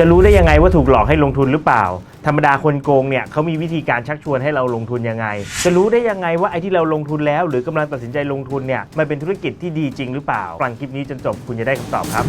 จะรู้ได้ยังไงว่าถูกหลอกให้ลงทุนหรือเปล่า ธรรมดาคนโกงเนี่ยเขามีวิธีการชักชวนให้เราลงทุนยังไง จะรู้ได้ยังไงว่าไอ้ที่เราลงทุนแล้ว หรือกำลังตัดสินใจลงทุนเนี่ยมันเป็นธุรกิจที่ดีจริงหรือเปล่าฟังคลิปนี้จนจบคุณจะได้คำตอบครับ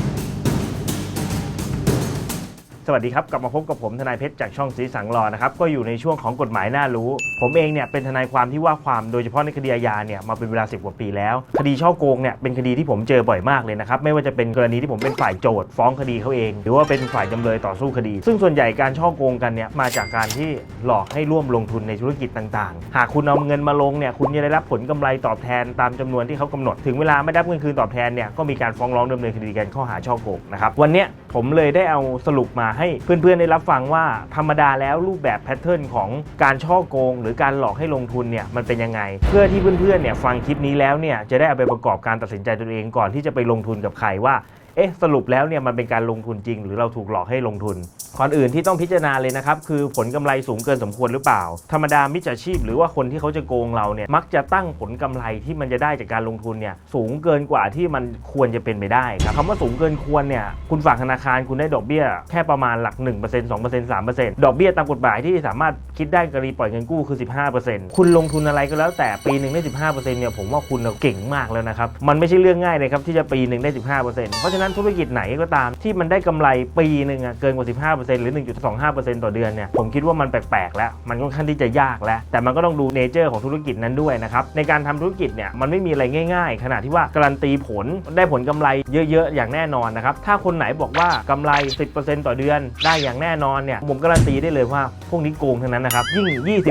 สวัสดีครับ กลับมาพบกับผมทนายเพชรจากช่องสีสังรอนะครับก็อยู่ในช่วงของกฎหมายน่ารู้ ผมเองเนี่ยเป็นทนายความที่ว่าความโดยเฉพาะในคดีอาญาเนี่ยมาเป็นเวลา10กว่าปีแล้ว คดีช่อโกงเนี่ยเป็นคดีที่ผมเจอบ่อยมากเลยนะครับไม่ว่าจะเป็นกรณีที่ผมเป็นฝ่ายโจทย์ฟ้องคดีเขาเอง หรือว่าเป็นฝ่ายจำเลยต่อสู้คดี ซึ่งส่วนใหญ่การช่อโกงกันเนี่ยมาจากการที่หลอกให้ร่วมลงทุนในธุรกิจต่างๆ หากคุณเอาเงินมาลงเนี่ยคุณจะได้รับผลกำไรตอบแทนตามจำนวนที่เขากำหนด ถึงเวลาไม่ได้เงินคืนตอบแทนเนี่ยก็มีการฟ้องร้องดำเนินคดีกันข้อหาช่อโกงนะครับวันเนี้ยผมเลยได้เอาสรุปมาให้เพื่อนๆได้รับฟังว่าธรรมดาแล้วรูปแบบแพทเทิร์นของการช่อโกง หรือการหลอกให้ลงทุนเนี่ยมันเป็นยังไง เพื่อที่เพื่อนๆเนี่ยฟังคลิปนี้แล้วเนี่ยจะได้เอาไปประกอบการตัดสินใจตัวเองก่อนที่จะไปลงทุนกับใครว่า เอ๊ะสรุปแล้วเนี่ยมันเป็นการลงทุนจริง หรือเราถูกหลอกให้ลงทุนก่อนอื่นที่ต้องพิจารณาเลยนะครับ คือผลกำไรสูงเกินสมควรหรือเปล่า ธรรมดามิจฉาชีพหรือว่าคนที่เขาจะโกงเราเนี่ยมักจะตั้งผลกำไรที่มันจะได้จากการลงทุนเนี่ยสูงเกินกว่าที่มันควรจะเป็นไปได้ครับคำว่าสูงเกินควรเนี่ยคุณฝากธนาคารคุณได้ดอกเบี้ย แค่ประมาณหลัก 1% 2% 3%ดอกเบี้ยตามกฎหมายที่สามารถคิดได้กรณีปล่อยเงินกู้คือ 15%คุณลงทุนอะไรก็แล้วแต่ปีหนึ่งได้15%เนี่ยผมว่าคุณเก่งมากแล้วนะครับมันไม่ใช่เรื่องง่ายเลยครับที่จะปีหนึ่งได้ 15%เพราะฉะนั้นธุรกิจไหนก็ตาม ที่มันได้กำไรปีหนึ่งอะเกินกว่า 15%หรือ 1.25%ต่อเดือนเนี่ยผมคิดว่ามันแปลกๆ แล้ว มันค่อนข้างที่จะยากแล้ว แต่มันก็ต้องดูเนเจอร์ของธุรกิจนั้นด้วยนะครับในการทำธุรกิจเนี่ยมันไม่มีอะไรง่ายๆ ขนาดที่ว่าการันตีผลได้ผลกำไรเยอะๆ อย่างแน่นอนนะครับถ้าคนไหนบอกว่ากำไร 10%ต่อเดือน ได้อย่างแน่นอนเนี่ยผมการันตีได้เลยว่าพวกนี้โกงทั้งนั้นนะครับยิ่ง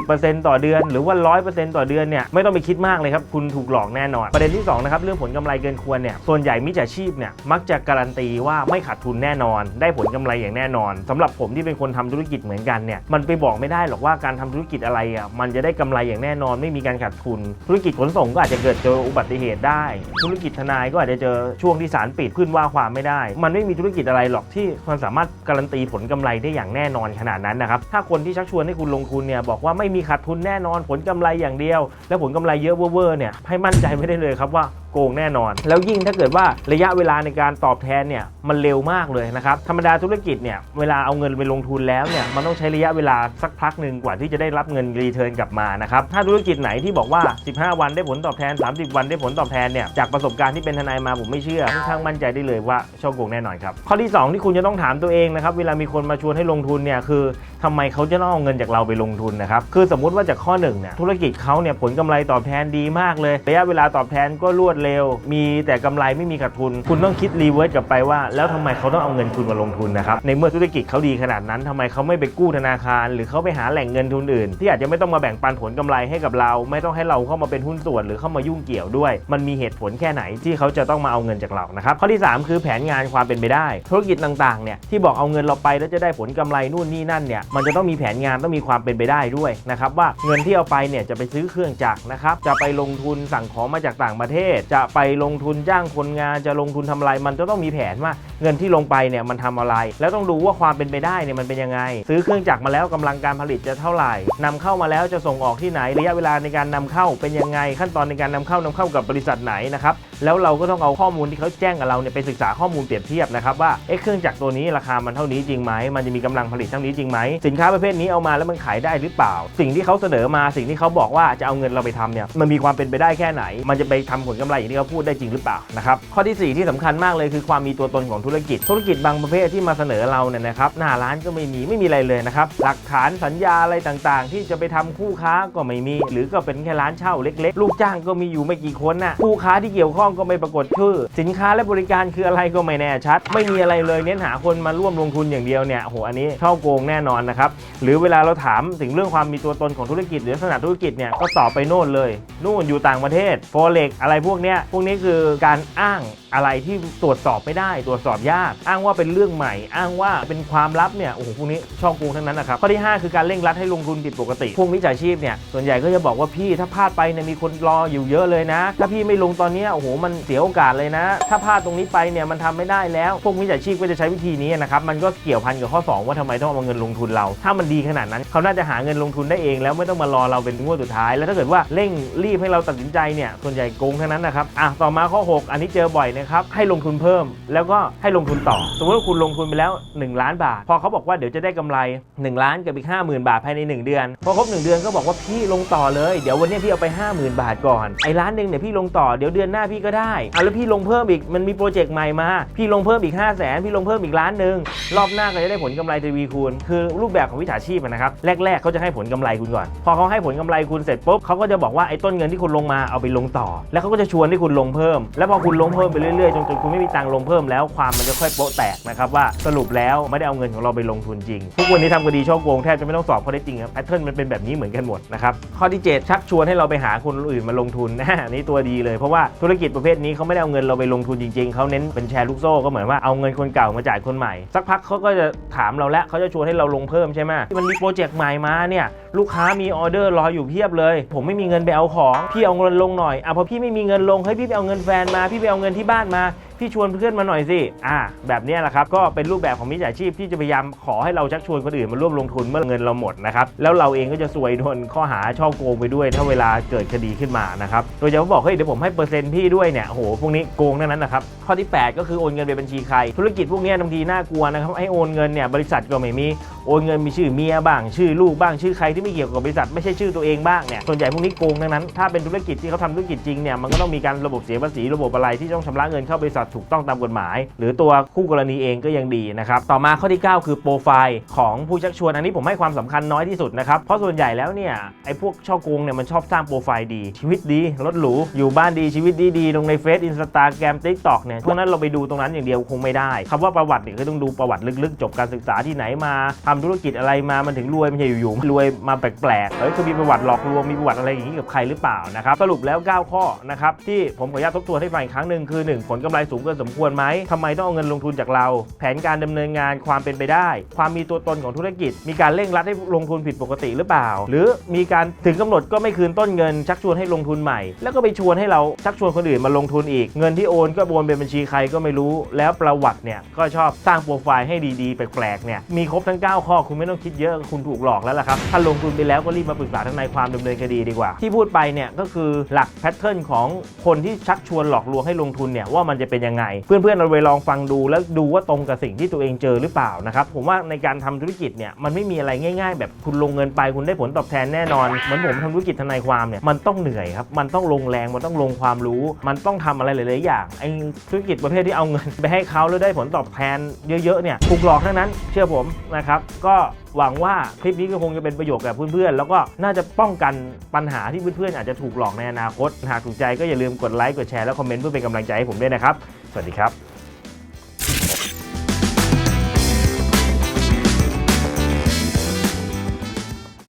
20%ต่อเดือน หรือว่า 100%ต่อเดือนเนี่ยไม่ต้องไปคิดมากเลยครับคุณถูกหลอกแน่นอน ประเด็นที่สองนะครับเรื่องผลกำไรเกินควรเนี่ยส่วนใหญ่มิจฉาชีพเนี่ยมักจะการันตีว่าไม่ขาดทุนแน่นอน ได้ผลกำไรอย่างแน่นอนสำหรับผมที่เป็นคนทำธุรกิจเหมือนกันเนี่ยมันไปบอกไม่ได้หรอกว่าการทำธุรกิจอะไรอะมันจะได้กำไรอย่างแน่นอน ไม่มีการขาดทุน ธุรกิจขนส่งก็อาจจะเกิดเจออุบัติเหตุได้ ธุรกิจทนายก็อาจจะเจอช่วงที่ศาลปิดขึ้นว่าความไม่ได้ มันไม่มีธุรกิจอะไรหรอกที่มันสามารถการันตีผลกำไรได้อย่างแน่นอนขนาดนั้นนะครับถ้าคนที่ชักชวนให้คุณลงทุนเนี่ยบอกว่าไม่มีขาดทุนแน่นอนผลกำไรอย่างเดียว และผลกำไรเยอะเวอร์เนี่ยให้มั่นใจไม่ได้เลยครับว่าโกงแน่นอน แล้วยิ่งถ้าเกิดว่าระยะเวลาในการตอบแทนเนี่ยมันเร็วมากเลยนะครับธรรมดาธุรกิจเนี่ยเวลาเอาเงินไปลงทุนแล้วเนี่ยมันต้องใช้ระยะเวลาสักพักหนึ่งกว่าที่จะได้รับเงินรีเทิร์นกลับมานะครับถ้าธุรกิจไหนที่บอกว่า 15 วันได้ผลตอบแทน 30 วันได้ผลตอบแทนเนี่ยจากประสบการณ์ที่เป็นทนายมาผมไม่เชื่อค่อนข้างมั่นใจได้เลยว่าช่อโกงแน่นอนครับข้อที่ 2 ที่คุณจะต้องถามตัวเองนะครับเวลามีคนมาชวนให้ลงทุนเนี่ยคือทำไมเขาจะต้องเอาเงินจากเราไปลงทุนนะครับ คือสมมุติว่าจากข้อหนึ่งเนี่ยธุรกิจเขาเนี่ยผลกำไรตอบแทนดีมากเลย ระยะเวลาตอบแทนก็รวดเร็ว มีแต่กำไรไม่มีขาดทุน คุณต้องคิดรีเวิร์สกลับไปว่า แล้วทำไมเขาต้องเอาเงินคุณมาลงทุนนะครับ ในเมื่อธุรกิจเขาดีขนาดนั้นทำไมเขาไม่ไปกู้ธนาคาร หรือเขาไปหาแหล่งเงินทุนอื่น ที่อาจจะไม่ต้องมาแบ่งปันผลกำไรให้กับเรา ไม่ต้องให้เราเข้ามาเป็นหุ้นส่วน หรือเข้ามายุ่งเกี่ยวด้วย มันมีเหตุผลแค่ไหนที่เขาจะต้องมาเอาเงินจากเรานะครับข้อที่ 3 คือแผนงานความเป็นไปได้ ธุรกิจต่างๆเนี่ยที่บอกเอาเงินเราไปแล้วจะได้ผลกำไรนู่นนี่นั่นเนี่ยมันจะต้องมีแผนงานต้องมีความเป็นไปได้ด้วยนะครับว่าเงินที่เอาไปเนี่ยจะไปซื้อเครื่องจักรนะครับจะไปลงทุนสั่งของมาจากต่างประเทศ จะไปลงทุนจ้างคนงานจะลงทุนทำอะไร มันจะต้องมีแผนว่าเงินที่ลงไปเนี่ยมันทำอะไร แล้วต้องดูว่าความเป็นไปได้เนี่ยมันเป็นยังไง ซื้อเครื่องจักรมาแล้วกำลังการผลิตจะเท่าไหร่นำเข้ามาแล้วจะส่งออกที่ไหนระยะเวลาในการนำเข้าเป็นยังไง ขั้นตอนในการนำเข้านำเข้ากับบริษัทไหนนะครับแล้วเราก็ต้องเอาข้อมูลที่เขาแจ้งกับเราเนี่ยไปศึกษาข้อมูลเปรียบเทียบนะครับว่าเอ๊ะเครื่องจักรตัวนี้ราคามันเท่านี้จริงไหมมันจะมีกำลังผลิตเท่านี้จริงไหมสินค้าประเภทนี้เอามาแล้วมันขายได้หรือเปล่า สิ่งที่เขาเสนอมาสิ่งที่เขาบอกว่าจะเอาเงินเราไปทำเนี่ยมันมีความเป็นไปได้แค่ไหน มันจะไปทำผลกำไรอย่างที่เขาพูดได้จริงหรือเปล่านะครับข้อที่สี่ที่สำคัญมากเลยคือความมีตัวตนของธุรกิจ ธุรกิจบางประเภทที่มาเสนอเราเนี่ยนะครับหน้าร้านก็ไม่มีไม่มีอะไรเลยนะครับหลักฐานสัญญาอะไรต่างๆ ที่จะไปทำคู่ค้าก็ไม่มี หรือก็เป็นแค่ร้านเช่าเล็กๆ ลูกจ้างก็มีอยู่ไม่กี่คนน่ะคู่ค้าที่เกี่ยวข้องก็ไม่ปรากฏชื่อ สินค้าและบริการคืออะไรก็ไม่แน่ชัด ไม่มีอะไรเลยเน้นหาคนมาร่วมลงทุนอย่างเดียวเนี่ยโหอันนี้ช่อโกงแน่นอนนะครับ หรือเวลาเราถามถึงเรื่องความมีตัวตนของธุรกิจหรือลักษณะธุรกิจเนี่ยก็ตอบไปโน่นเลย นู่นอยู่ต่างประเทศโฟเล็กอะไรพวกเนี้ยพวกนี้คือการอ้างอะไรที่ตรวจสอบไม่ได้ตรวจสอบยาก อ้างว่าเป็นเรื่องใหม่ อ้างว่าเป็นความลับเนี่ยโอ้โหพวกนี้ช่อโกงทั้งนั้นนะครับข้อที่ 5 คือการเร่งรัดให้ลงทุนผิดปกติ พวกมิจฉาชีพเนี่ยส่วนใหญ่ก็จะบอกว่าพี่ถ้าพลาดไปเนี่ยมีคนรออยู่เยอะเลยนะ ถ้าพี่ไม่ลงตอนนี้โอ้โหมันเสียโอกาสเลยนะ ถ้าพลาดตรงนี้ไปเนี่ยมันทำไม่ได้แล้ว พวกมิจฉาชีพก็จะใช้วิธีนี้นะครับมันก็เกี่ยวพันกับข้อ 2 ว่าทำไมต้องเอาเงินลงทุนเรา ถ้ามันดีขนาดนั้นเขาน่าจะหาเงินลงทุนได้เอง แล้วไม่ต้องมารอเราเป็นงวดสุดท้าย แล้วถ้าเกิดว่าเร่งรีบให้เราตัดสินใจเนี่ยส่วนใหญ่โกงทั้งนั้นนะครับอะต่อมาข้อ 6 อันนี้เจอบ่อยนะครับให้ลงทุนเพิ่มแล้วก็ให้ลงทุนต่อ สมมติว่าคุณลงทุนไปแล้ว 1 ล้านบาท พอเขาบอกว่าเดี๋ยวจะได้กำไร 1 ล้านกับอีก 50,000 บาทภายใน 1 เดือน พอครบ 1 เดือนก็บอกว่าพี่ลงต่อเลยเดี๋ยววันนี้พี่เอาไป 50,000 บาทก่อนไอ้ล้านหนึ่งเนี่ยพี่ลงต่อเดี๋ยวเดือนหน้าพี่ก็ได้เอาแล้วพี่ลงเพิ่มอีกมันมีโปรเจกต์ใหม่มาพี่ลงเพิ่มอีก 5 0 0 0 0นพี่ลงเพิ่มอีกล้านหนึ่งรอบหน้าก็จะได้ผลกำไรทวีคูณคือรูปแบบของวิชาชีพนะครับแรกๆเขาจะให้ผลกำไรคุณก่อน พอเขาให้ผลกำไรคุณเสร็จปุ๊บเขาก็จะบอกว่าไอ้ต้นเงินที่คุณลงมาเอาไปลงต่อ แล้วเขาก็จะชวนให้คุณลงเพิ่ม แล้วพอคุณลงเพิ่มไปเเรื่อยๆจนจนคุณไม่มีตังค์ลงเพิ่มแล้วความมันจะค่อยโป๊ะแตกนะครับว่าสรุปแล้วไม่ได้เอาเงินของเราไปลงทุนจริง ทุกวันนี้ทำคดีช่อโกงแทบจะไม่ต้องสอบข้อได้จริงครับแพทเทิร์นมันเป็นแบบนี้เหมือนกันหมดนะครับข้อที่ 7 ชักชวนให้เราไปหาคนอื่นมาลงทุนอันนี้ตัวดีเลยเพราะว่าธุรกิจประเภทนี้เขาไม่ได้เอาเงินเราไปลงทุนจริงๆเขาเน้นเป็นแชร์ลูกโซ่ก็เหมือนว่าเอาเงินคนเก่ามาจ่ายคนใหม่ สักพักเขาก็จะถามเราแล้วเขาจะชวนให้เราลงเพิ่มใช่ไหมมันมีโปรเจกต์ใหม่มาเนี่ยลูกค้ามีออเดอร์รออยู่เพียบเลย ผมไม่มีเงินไปเอาของพี่เอาเงินลงหน่อยอะพอพี่ไม่มีเงินลงเฮ้ยพี่ไปเอาเงินแฟนมาพี่ไปเอาเงินที่บ้านมา พี่ชวนเพื่อนมาหน่อยสิอ่าแบบนี้แหละครับก็เป็นรูปแบบของมิจฉาชีพที่จะพยายามขอให้เราชักชวนคนอื่นมาร่วมลงทุนเมื่อเงินเราหมดนะครับแล้วเราเองก็จะซวยโดนข้อหาช่อโกงไปด้วย ถ้าเวลาเกิดคดีขึ้นมานะครับโดยเฉพาะบอกเฮ้ยเดี๋ยวผมให้เปอร์เซ็นต์พี่ด้วยเนี่ยโหพวกนี้โกงทั้งนั้นนะครับข้อที่ 8 ก็คือโอนเงินไปบัญชีใคร ธุรกิจพวกนี้บางทีน่ากลัวนะครับให้โอนเงินเนี่ยบริษัทก็ไม่มีโอนเงินมีชื่อเมียบ้าง ชื่อลูกบ้างชื่อใครที่ไม่เกี่ยวกับบริษัทไม่ใช่ชื่อตัวเองบ้างเนี่ยส่วนใหญ่พวกนี้โกงทั้งนั้นถ้าเป็นธุรกิจที่เขาทำธุรกิจจริงเนี่ยมันก็ต้องมีการระบบเสียภาษีระบบอะไรที่ต้องชำระเงินเข้าบริษัทถูกต้องตามกฎหมาย หรือตัวคู่กรณีเองก็ยังดีนะครับต่อมาข้อที่ 9 คือโปรไฟล์ของผู้ชักชวนอันนี้ผมให้ความสำคัญน้อยที่สุดนะครับเพราะส่วนใหญ่แล้วเนี่ยไอ้พวกช่อโกงเนี่ยมันชอบสร้างโปรไฟล์ดี ชีวิตดีรถหรูอยู่บ้านดีชีวิตดีดีลงในเฟซอินสตาแกรมทิกตอกเนี่ยเพราะนั้นเราไปดูตรงนั้นอย่างเดียวคงไม่ได้คำว่าประวัติเนี่ยคือต้องดูประวัติลึกๆ จบการศึกษาที่ไหนมาทำธุรกิจอะไรมามันถึงรวยไม่ใช่อยู่ๆรวยมาแปลกๆเอ้ยคือมีประวัติหลอกลวงมีประวัติอะไรอย่างนี้กับใครหรือเปล่านะครับสรุปแล้ว 9 ข้อนะครับที่ผมขออนุญาตทบทวนให้ฟังอีกครั้งหนึ่งคือ 1 ผลกำไรสูงเกินสมควรไหมทำไมต้องเอาเงินลงทุนจากเรา แผนการดำเนินงานความเป็นไปได้ ความมีตัวตนของธุรกิจ มีการเร่งรัดให้ลงทุนผิดปกติหรือเปล่า หรือมีการถึงกำหนดก็ไม่คืนต้นเงิน ชักชวนให้ลงทุนใหม่ แล้วก็ไปชวนให้เราชักชวนคนอื่นมาลงทุนอีก เงินที่โอนก็โอนเป็นบัญชีใครก็ไม่รู้ แล้วประวัติเนี่ยก็ชอบสร้างโปรไฟล์ให้ดีๆแปลกๆเนี่ยมีครบทั้ง 9 ข้อคุณไม่ต้องคิดเยอะคุณถูกหลอกแล้วล่ะครับถ้าลงทุนไปแล้วก็รีบมาปรึกษาทนายความดำเนินคดีดีกว่า ที่พูดไปเนี่ยก็คือหลักแพทเทิร์นของคนที่ชักชวนหลอกลวงให้ลงทุนเนี่ยว่ามันจะเป็นยังไง เพื่อนๆเราไปลองฟังดูแล้วดูว่าตรงกับสิ่งที่ตัวเองเจอหรือเปล่านะครับผมว่าในการทำธุรกิจเนี่ยมันไม่มีอะไรง่าย ๆ แบบคุณลงเงินไปคุณได้ผลตอบแทนแน่นอนเหมือนผมทำธุรกิจทนายความเนี่ยมันต้องเหนื่อยครับมันต้องลงแรงมันต้องลงความรู้ มันต้องทำอะไรหลายๆอย่างไอ้ธุรกิจประเภทที่เอาเงิน ไปให้เขาแล้วได้ผลตอบแทนเยอะๆเนี่ยถูกหลอกทั้งนั้นเชื่อผมนะครับก็ หวังว่าคลิปนี้ก็คงจะเป็นประโยชน์กับเพื่อนๆ แล้วก็น่าจะป้องกันปัญหาที่เพื่อนๆอาจจะถูกหลอกในอนาคต หากถูกใจก็อย่าลืมกดไลค์กดแชร์และคอมเมนต์เพื่อเป็นกำลังใจให้ผมด้วยนะครับ สวัสดีครับ